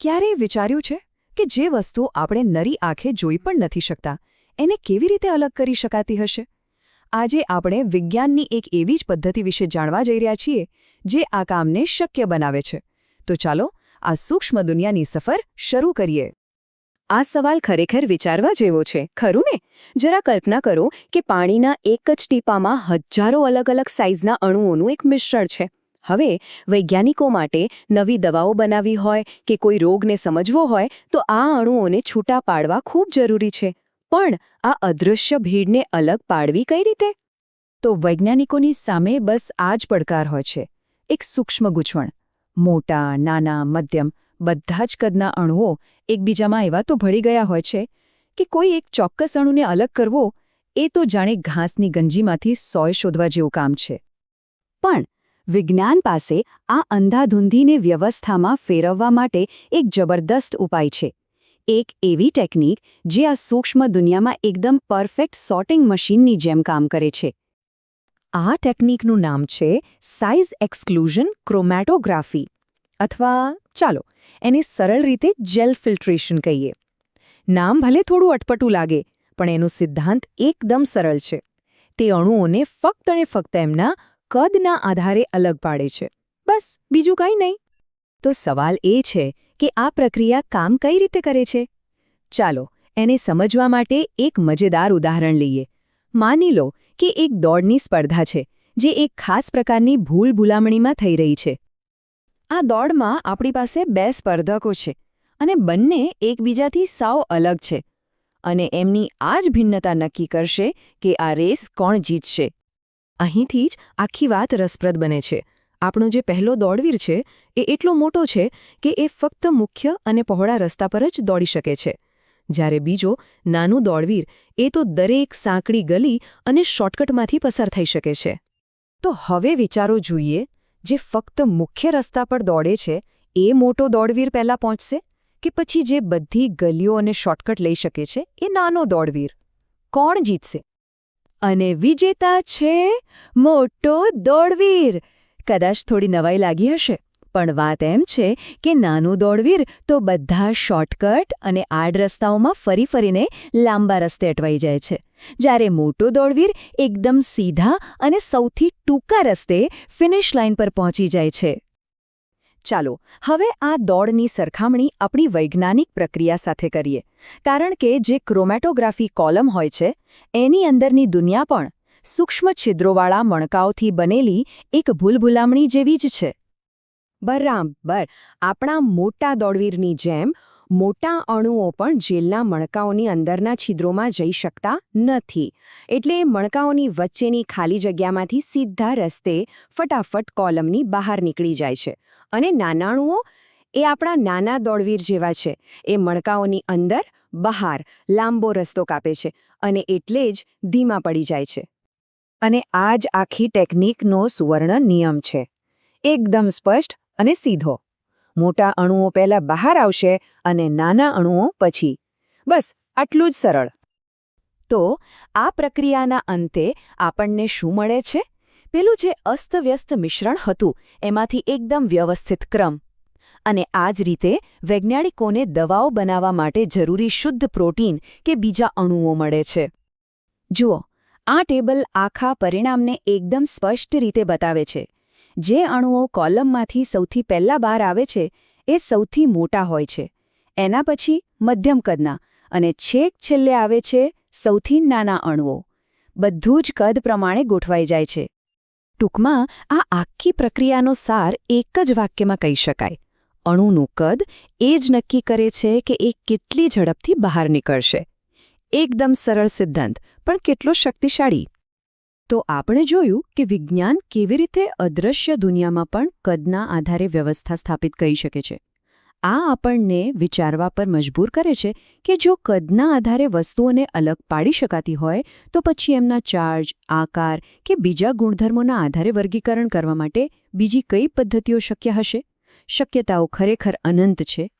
ક્યારેય વિચાર્યું છે કે જે વસ્તુ આપણે નરી આંખે જોઈ પણ નથી શકતા, એને કેવી રીતે અલગ કરી શકાતી હશે? આજે આપણે વિજ્ઞાનની એક એવી જ પદ્ધતિ વિશે જાણવા જઈ રહ્યા છીએ, જે આ કામને શક્ય બનાવે છે. તો ચાલો આ સૂક્ષ્મ દુનિયાની સફર શરૂ કરીએ. આ સવાલ ખરેખર વિચારવા જેવો છે, ખરું ને? જરા કલ્પના કરો કે પાણીના એક જ ટીપામાં હજારો અલગ અલગ સાઇઝના અણુઓનું એક મિશ્રણ છે. હવે, વૈજ્ઞાનિકો માટે નવી દવાઓ બનાવવી હોય કે કોઈ રોગને સમજવો હોય, તો આ અણુઓને છૂટા પાડવા ખૂબ જરૂરી છે. પણ આ અદૃશ્ય ભીડને અલગ પાડવી કઈ રીતે? તો વૈજ્ઞાનિકોની સામે બસ આ જ પડકાર હોય છે. એક સૂક્ષ્મ ગૂંચવણ. મોટા, નાના, મધ્યમ, બધા જ કદના અણુઓ એકબીજામાં એવા તો ભળી ગયા હોય છે કે કોઈ એક ચોક્કસ અણુને અલગ કરવો એ તો જાણે ઘાસની ગંજીમાંથી સોય શોધવા જેવું કામ છે. પણ વિજ્ઞાન પાસે આ અંધાધૂંધીને વ્યવસ્થામાં ફેરવવા માટે એક જબરદસ્ત ઉપાય છે. એક એવી ટેકનિક જે આ સૂક્ષ્મ દુનિયામાં એકદમ પરફેક્ટ સોર્ટિંગ મશીનની જેમ કામ કરે છે. આ ટેકનિકનું નામ છે સાઇઝ એક્સક્લુઝન ક્રોમેટોગ્રાફી. અથવા ચાલો, એને સરળ રીતે જેલ ફિલ્ટ્રેશન કહીએ. નામ ભલે થોડું અટપટું લાગે, પણ એનો સિદ્ધાંત એકદમ સરળ છે. તે અણુઓને ફક્ત અને ફક્ત એમના કદના આધારે અલગ પાડે છે. બસ, બીજું કંઈ નહીં. તો સવાલ એ છે કે આ પ્રક્રિયા કામ કઈ રીતે કરે છે? ચાલો, એને સમજવા માટે એક મજેદાર ઉદાહરણ લઈએ. માની લો કે એક દોડની સ્પર્ધા છે, જે એક ખાસ પ્રકારની ભૂલ ભૂલામણીમાં થઈ રહી છે. આ દોડમાં આપણી પાસે બે સ્પર્ધકો છે અને બંને એકબીજાથી સાવ અલગ છે અને એમની આ જ ભિન્નતા નક્કી કરશે કે આ રેસ કોણ જીતશે. અહીંથી જ આખી વાત રસપ્રદ બને છે. આપણો જે પહેલો દોડવીર છે, એ એટલો મોટો છે કે એ ફક્ત મુખ્ય અને પહોળા રસ્તા પર જ દોડી શકે છે. જ્યારે બીજો, નાનું દોડવીર, એ તો દરેક સાંકડી ગલી અને શોર્ટકટમાંથી પસાર થઈ શકે છે. તો હવે વિચારો જોઈએ, જે ફક્ત મુખ્ય રસ્તા પર દોડે છે, એ મોટો દોડવીર પહેલાં પહોંચશે? કે પછી જે બધી ગલીઓ અને શોર્ટકટ લઈ શકે છે, એ નાનો દોડવીર? કોણ જીતશે? અને વિજેતા છે મોટો દોડવીર. કદાચ થોડી નવાઈ લાગી હશે, પણ વાત એમ છે કે નાનું દોડવીર તો બધા શોર્ટકટ અને આડ રસ્તાઓમાં ફરી ફરીને લાંબા રસ્તે અટવાઈ જાય છે. જ્યારે મોટો દોડવીર એકદમ સીધા અને સૌથી ટૂંકા રસ્તે ફિનિશ લાઇન પર પહોંચી જાય છે. ચાલો, હવે આ દોડની સરખામણી આપણી વૈજ્ઞાનિક પ્રક્રિયા સાથે કરીએ. કારણ કે જે ક્રોમેટોગ્રાફી કોલમ હોય છે, એની અંદરની દુનિયા પણ સૂક્ષ્મ છિદ્રોવાળા મણકાઓથી બનેલી એક ભૂલભુલામણી જેવી જ છે. બરાબર, આપણા મોટા દોડવીરની જેમ મોટા અણુઓ પણ જેલના મણકાઓની અંદરના છિદ્રોમાં જઈ શકતા નથી. એટલે મણકાઓની વચ્ચેની ખાલી જગ્યામાંથી સીધા રસ્તે ફટાફટ કોલમની બહાર નીકળી જાય છે. અને નાનાણુઓ એ આપણા નાના દોડવીર જેવા છે. એ મણકાઓની અંદર બહાર લાંબો રસ્તો કાપે છે અને એટલે જ ધીમા પડી જાય છે. અને આ જ આખી ટેકનિકનો સુવર્ણ નિયમ છે. એકદમ સ્પષ્ટ અને સીધો. મોટા અણુઓ પહેલા બહાર આવશે અને નાના અણુઓ પછી. બસ, આટલું જ સરળ. તો, આ પ્રક્રિયાના અંતે આપણને શું મળે છે? પેલું જે અસ્તવ્યસ્ત મિશ્રણ હતું, એમાંથી એકદમ વ્યવસ્થિત ક્રમ. અને આ જ રીતે વૈજ્ઞાનિકોને દવાઓ બનાવવા માટે જરૂરી શુદ્ધ પ્રોટીન કે બીજા અણુઓ મળે છે. જુઓ, આ ટેબલ આખા પરિણામને એકદમ સ્પષ્ટ રીતે બતાવે છે. જે અણુઓ કોલમમાંથી સૌથી પહેલા બહાર આવે છે, એ સૌથી મોટા હોય છે. એના પછી મધ્યમ કદના અને છેક છેલ્લે આવે છે સૌથી નાના અણુઓ. બધું જ કદ પ્રમાણે ગોઠવાઈ જાય છે. ટૂંકમાં, આ આખી પ્રક્રિયાનો સાર એક જ વાક્યમાં કહી શકાય. અણુનું કદ એ જ નક્કી કરે છે કે એ કેટલી ઝડપથી બહાર નીકળશે. એકદમ સરળ સિદ્ધાંત, પણ કેટલો શક્તિશાળી. તો આપણે જોયું કે વિજ્ઞાન કેવી રીતે અદૃશ્ય દુનિયામાં પણ કદના આધારે વ્યવસ્થા સ્થાપિત કરી શકે છે. આ આપણને વિચારવા પર મજબૂર કરે છે કે જો કદના આધારે વસ્તુઓને અલગ પાડી શકાતી હોય, તો પછી એમના ચાર્જ, આકાર કે બીજા ગુણધર્મોના આધારે વર્ગીકરણ કરવા માટે બીજી કઈ પદ્ધતિઓ શક્ય હશે? શક્યતાઓ ખરેખર અનંત છે.